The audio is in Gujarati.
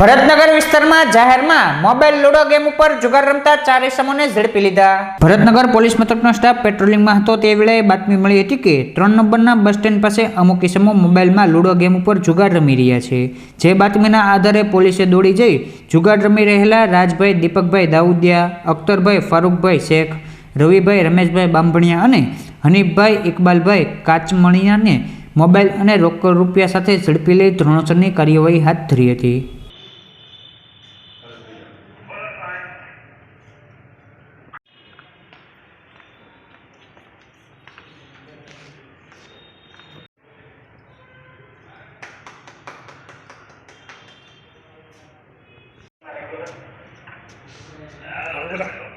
ભરતનગર વિસ્તારમાં જાહેરમાં મોબાઈલ લૂડો ગેમ ઉપર જુગાર રમતા ચાર ઇસમોને ઝડપી લીધા. ભરતનગર પોલીસ મથકનો સ્ટાફ પેટ્રોલિંગમાં હતો તે વેળાએ બાતમી મળી હતી કે ત્રણ નંબરના બસ સ્ટેન્ડ પાસે અમુક ઇસમો મોબાઈલમાં લૂડો ગેમ ઉપર જુગાર રમી રહ્યા છે. જે બાતમીના આધારે પોલીસે દોડી જઈ જુગાર રમી રહેલા રાજભાઈ, દીપકભાઈ દાઉદિયા, અખ્તરભાઈ, ફારૂકભાઈ શેખ, રવિભાઈ, રમેશભાઈ બાંભણિયા અને હનીફભાઈ ઇકબાલભાઈ કાચમણિયાને મોબાઈલ અને રોકડ રૂપિયા સાથે ઝડપી લઈ ધોરણસરની કાર્યવાહી હાથ ધરી હતી. أقول لك